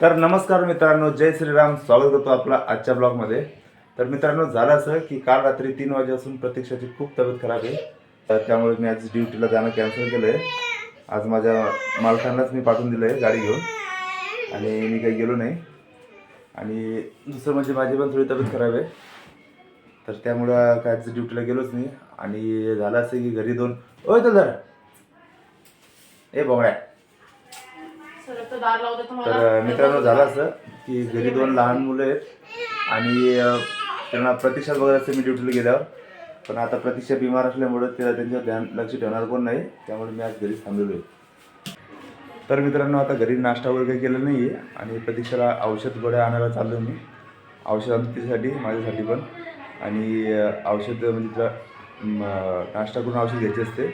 तर नमस्कार मित्रांनो जय श्रीराम. स्वागत करतो आपला आजच्या ब्लॉगमध्ये. तर मित्रांनो झालं असं की काल रात्री तीन वाजेपासून प्रतीक्षाची खूप तब्येत खराब आहे. तर त्यामुळे मी आज ड्युटीला जाणं कॅन्सल केलं आहे आज माझ्या मालकांनाच मी पाठवून दिलं आहे गाडी घेऊन. आणि मी काही गेलो नाही. आणि दुसरं म्हणजे माझी पण थोडी तब्येत खराब आहे. तर त्यामुळं काय आज ड्युटीला गेलोच नाही. आणि झालं असं की घरी दोन ओय तर जरा ए बोगड्या. तर मित्रांनो झालं असं की घरी दोन लहान मुलं आहेत आणि त्यांना प्रतीक्षा वगैरे असते मी ड्युटीला गेल्यावर. पण आता प्रतीक्षा बिमार असल्यामुळं त्याला त्यांच्यावर ध्यान लक्ष ठेवणार कोण नाही. त्यामुळे मी आज घरीच थांबलेलो आहे. तर मित्रांनो आता घरी नाश्ता वगैरे काही केलं नाही आहे आणि प्रतीक्षाला औषध गोळ्या आणायला चाललो मी. औषध तिच्यासाठी माझ्यासाठी पण. आणि औषध म्हणजे तिला नाश्ता करून औषध घ्यायचे असते.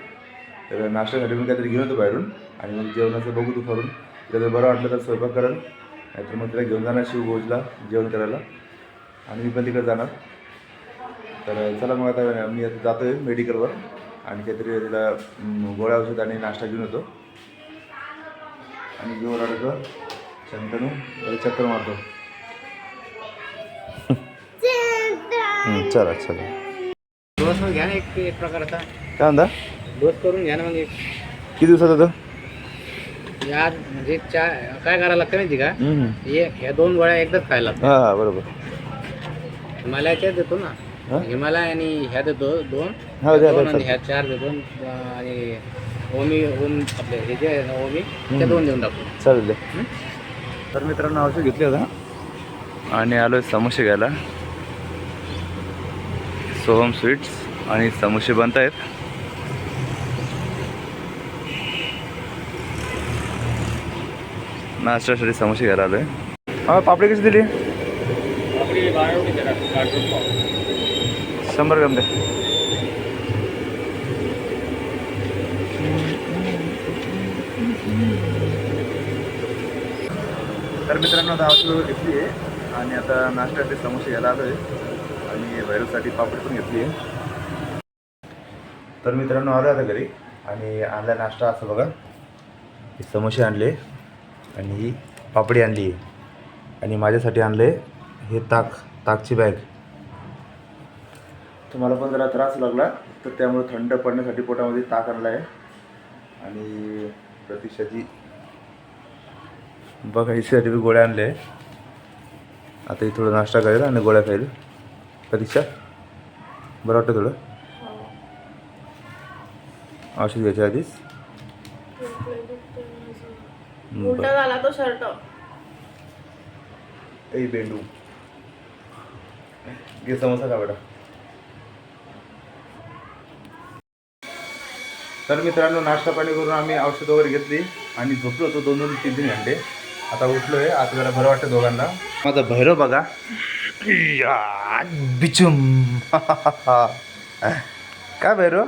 तर नाश्त्यासाठी मी काहीतरी घेऊन होतो बाहेरून आणि मग जेवणाचं बघू दुपारून. तिला जर बरं वाटलं तर स्वयंपाक करेल. नाहीतर मग तिला घेऊन जाणार शिवभोजला जेवण करायला. आणि मी पण तिकडे जाणार. तर चला मग आता मी आता जातो आहे मेडिकलवर. आणि काहीतरी तिला गोळ्या औषध आणि नाश्ता घेऊन येतो. आणि घेऊन आलं का शंतनू चक्कर मारतो. हं, चला चला. डोस घ्या ना एक एक प्रकारचा काय म्हणता? डोस करून घ्या ना मग एक. किती दिवसात होतं या म्हणजे चा काय करायला लागतं माहिती का? हं. ह्या दोन गोळ्या एकदाच खायला लागतात. हां हां बरोबर. हिमालयाच्या देतो ना. हा? हिमालय आणि ह्या देतो दोन. हा द्या दोन द्या, आणि ह्या चार देतो आणि ओमी ओम आपले हे जे आहे ना ओमी त्या दोन देऊन टाकतो चालेल. तर मित्रांनो औषध घेतले होता आणि आलो समोसे घ्यायला. सोहम स्वीट्स आणि समोसे बनत आहेत नाश्त्यासाठी समोसे घ्यायला आलोय हा पापडी कशी दिली शंभर ग्राम द्या तर मित्रांनो आता औषध वगैरे घेतली आहे. आणि आता नाश्त्यासाठी समोसे घ्यायला आलो आहे आणि भैरवसाठी पापडी पण घेतली आहे. तर मित्रांनो आलो आता घरी. आणि आणला नाश्ता असं बघा. हे समोसे आणले. आणि ही पापडी आणली. आहे आणि माझ्यासाठी आणले हे ताक ताकची बॅग तुम्हाला पण जरा त्रास लागला तर त्यामुळे थंड पडण्यासाठी पोटामध्ये ताक आणला आहे. आणि प्रतीक्षाची बघा हिच्यासाठी बी गोळ्या आणल्या आहे आता ही थोडं नाश्ता करेल आणि गोळ्या खाईल. प्रतीक्षा बरं वाटतं थोडं? औषध घ्यायच्या आधीच. हं, उलटा. झाला तो शर्ट. ए बेंडू. घे समोसा का बेटा. तर मित्रांनो नाश्ता पाणी करून आम्ही औषध वगैरे घेतली आणि झोपलो होतो दोन दोन तीन तीन घंटे. आता उठलो आहे आता जरा बरं वाटतं दोघांना. माझा भैरव बघा. या, बिचुम. काय भैरव?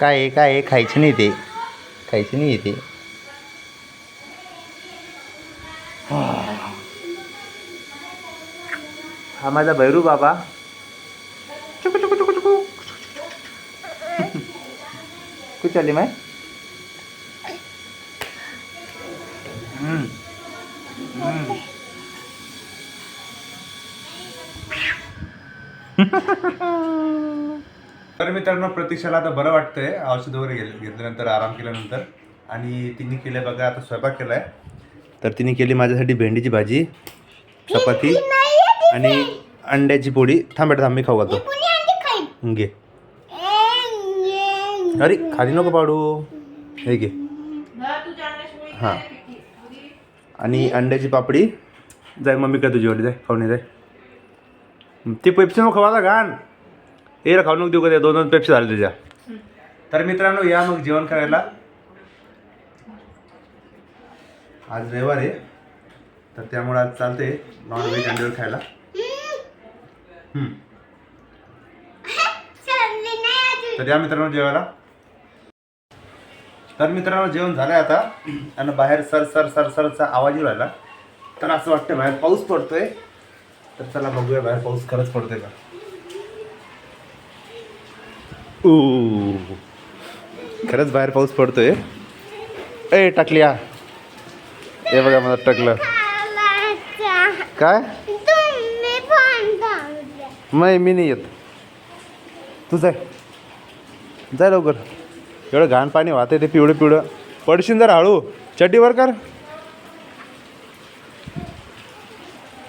काय आहे काय आहे खायचं नाही ते. खायचं नाही ते. हा. माझा भैरू बाबा. चुकू चुकू चुकू चुकू. कुछ चालली माय? हम्म. तर मित्रांनो प्रतीक्षाला आता बरं वाटतंय. औषध वगैरे घेत घेतल्यानंतर आराम केल्यानंतर. आणि तिने केलं बघा आता स्वयंपाक केलाय. तर तिने केली माझ्यासाठी भेंडीची भाजी चपाती आणि अंड्याची पोळी. थांब बेटा थांब मी खाऊ घालतो. घे. अरे खाली नको पाडू. हे घे. हां. आणि अंड्याची पापडी. जाय मम्मी काय तुझी वाटी जाय खाऊन जाय. ती पेप्सी नको खावा घाण. हे रे खाऊ नको देऊ का त्या दोन दोन पेप्सी झाले त्याच्या तर मित्रांनो या मग जेवण करायला. आज रविवार आहे. तर त्यामुळे आज चालते नॉनव्हेज अंडीवर खायला. तर या मित्रांनो जेवायला. तर मित्रांनो जेवण झालंय आता. आणि बाहेर सर सर सर सरचा आवाज येऊ राहिला. तर असं वाटतं बाहेर पाऊस पडतोय. तर चला बघूया बाहेर पाऊस खरंच पडतोय का? ऊ खरंच बाहेर पाऊस पडतोय. ए टाकल्या. हे बघा मला टाकलं. काय? नाही मी नाही येत. तू जाय. जाय लवकर. एवढं घाण पाणी वाहते ते पिवळं पिवळं. पडशील जरा हळू. चड्डीवर कर.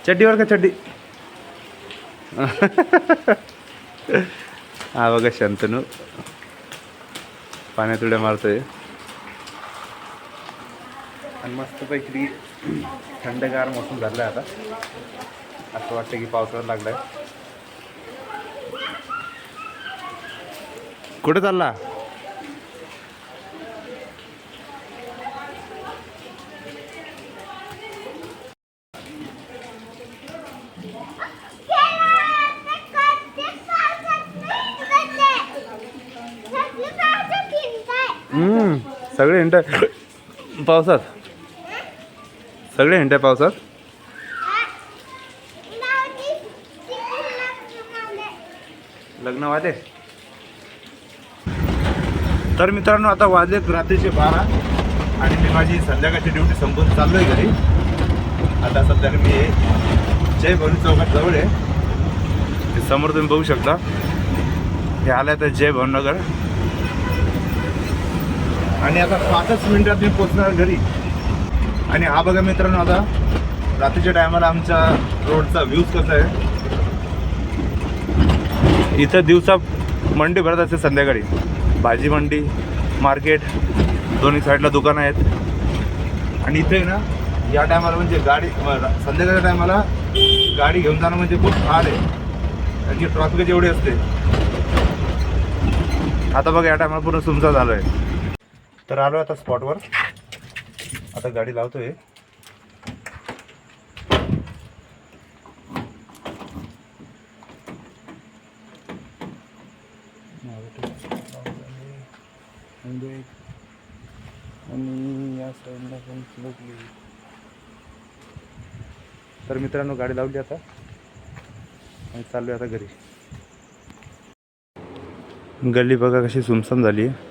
चड्डीवर का चड्डी. हा बघा शांतनू. पाण्यात उड्या मारतोय. आणि मस्तपैकी थंडगार मोसम झालं आहे आता. असं वाटतं की पावसाळा लागलाय. कुठे चालला हम्म, सगळे हिंड पावसात? सगळे हिंटाय पावसात? लग्न वाले तर मित्रांनो आता वाजलेत रात्रीचे बारा आणि मी माझी संध्याकाळची ड्युटी संपून चाललोय घरी. आता सध्या मी जय भवानी चौकात जवळ आहे. ते समोर तुम्ही बघू शकता. हे आलं तर जय भवनगर आणि आता पाचच मिनिटात मी पोचणार घरी. आणि हा बघा मित्रांनो आता रात्रीच्या टायमाला आमच्या रोडचा व्ह्यूज कसा आहे. इथं दिवसा मंडी भरत असते संध्याकाळी. भाजी मंडी मार्केट दोन्ही साईडला दुकानं आहेत. आणि इथे ना या टायमाला म्हणजे गाडी संध्याकाळच्या टायमाला गाडी घेऊन जाणं म्हणजे खूप हार्ड आहे. कारण की ट्रॉफिक एवढी असते. आता बघा या टायमाला पूर्ण सुमसा झालं आहे तर आलो आता स्पॉटवर आता गाडी लावतोय. आणि या साईडला पण तर मित्रांनो गाडी लावली आता. आणि चाललोय आता घरी. गल्ली बघा कशी सुमसम झाली आहे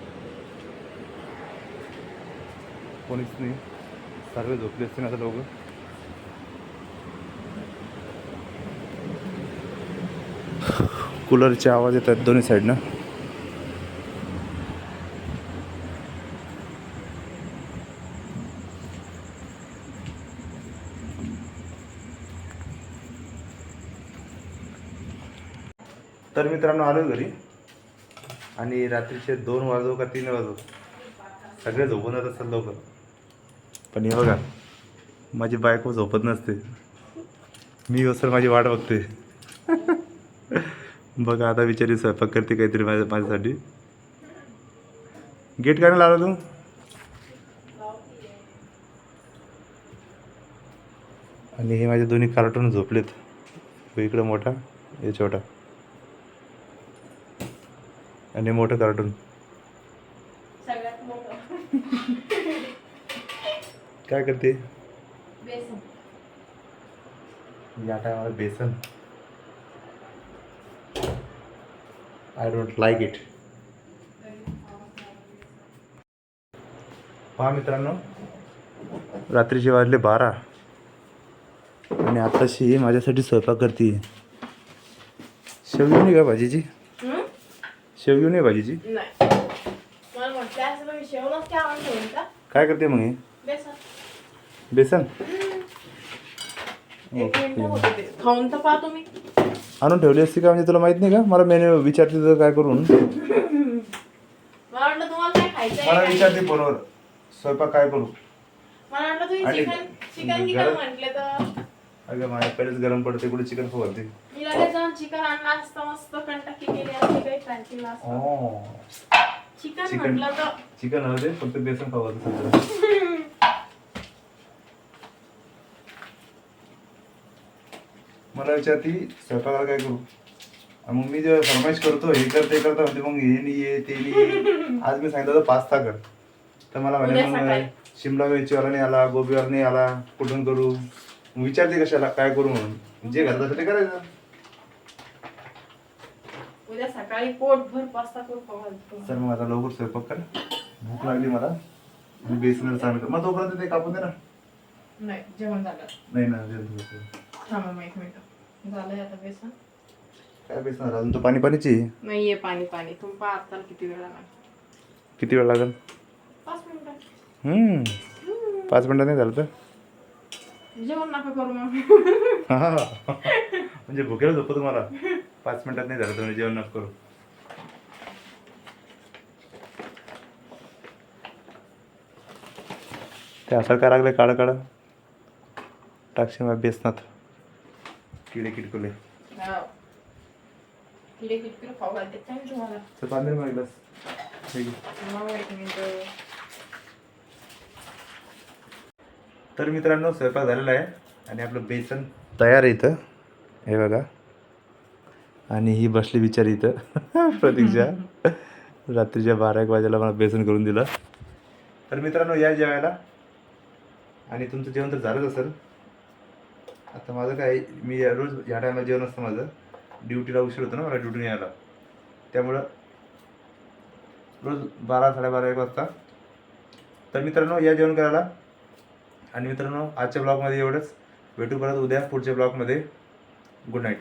कोणीच नाही. सर्व झोपले असते ना आता लोक कूलरचे आवाज येतात दोन्ही साईडनं तर मित्रांनो आलो घरी. आणि रात्रीचे दोन वाजो का तीन वाजो? सगळे झोपून जात असतात लोक. पण हे बघा माझी बायको झोपत नसते. मी असं माझी वाट बघते. बघा आता विचारी स्वयंपाक करते काहीतरी माझ्या माझ्यासाठी. गेट काय लावला तू. आणि हे माझे दोन्ही कार्टून झोपलेत. तो इकडं मोठा हे छोटा. आणि मोठं कार्टून सगळ्यात मोठं काय करते? बेसन. या टायमाला बेसन. आय डोंट लाईक इट पहा मित्रांनो रात्रीचे वाजले बारा. आणि आताशी माझ्यासाठी स्वयंपाक करते शेवगी नाही का भाजीची? शेवगी नाही भाजीची? काय करते मग हे? बेसन? खाऊन तर आणून ठेवली असती का म्हणजे तुला माहीत नाही का? मला मेन्यू विचारते तुझं काय करून मला वाटलं तुम्हाला काय खायचं मला आहे? विचारते फोनवर स्वयंपाक काय करू? मला वाटलं तुम्ही आणि चिकन चिकन गिकन घरात- म्हटले तर अगं माझ्या पहिलेच गरम पडते कुठे चिकन खाऊ घालते? मी लगेच जाऊन चिकन आणलं असतं मस्त कंटकी केली असती काही फ्रँकीला असतं चिकन चिकन. म्हटलं तर चिकन हवं ते फक्त बेसन खाऊ घालते सध्या मला विचारती स्वयंपाकाला काय करू? आणि मग मी जेव्हा फरमाईश करतो हे कर ते करतो म्हणते मग हे नाही ये ते नाही ये. आज मी सांगितलं होतं पास्ता कर. तर मला म्हणे मग. शिमला मिरचीवाला नाही आला गोबीवाला नाही आला कुठून करू? मग विचारते कशाला काय करू म्हणून? जे घरात असेल ते करायचं. उद्या सकाळी पोटभर पास्ता करून खाऊ घालतो चल मग आता लवकर स्वयंपाक कर. भूक लागली मला. बेसन कर. मग तोपर्यंत ते कापून दे ना नाही जेवण झालं. नाही ना जेवण. थांबा एक मिनिट. झालंय आता बेसन. काय बेसन झालं? अजून तो पाणी पाणीची? आहे. नाहीये पाणी पाणी. तुम्ही पाहताल किती वेळ लागणार किती वेळ लागेल? पाच मिनिटं. हम्म. पाच मिनिटं नाही झालं तर? जेवण नका करू मग. हा. म्हणजे भुकेला झोपतो तुम्हाला. पाच मिनिटात नाही झालं तुम्ही जेवण नको करू. ते असं काय लागले काढा काढा टाकशील मग बेसनात. किडे किटकुले. किडे खाऊ घालते. काय मी तुम्हाला तर हे घे. तर मित्रांनो स्वयंपाक झालेला आहे आणि आपलं बेसन तयार आहे इथं. हे बघा. आणि ही बसली बिचारी इथं. प्रतीक्षा. रात्रीच्या बारा एक वाजेला मला बेसन करून दिलं. तर मित्रांनो या जेवायला. आणि तुमचं जेवण तर झालंच असेल. आता माझं काय मी रोज ह्या टायमाला जेवण असतं माझं. ड्युटीला उशीर होतो ना मला ड्युटीने यायला त्यामुळं रोज बारा साडेबारा एक वाजता. तर मित्रांनो या जेवण करायला. आणि मित्रांनो आजच्या ब्लॉगमध्ये एवढंच. भेटू परत उद्या पुढच्या ब्लॉगमध्ये गुड नाईट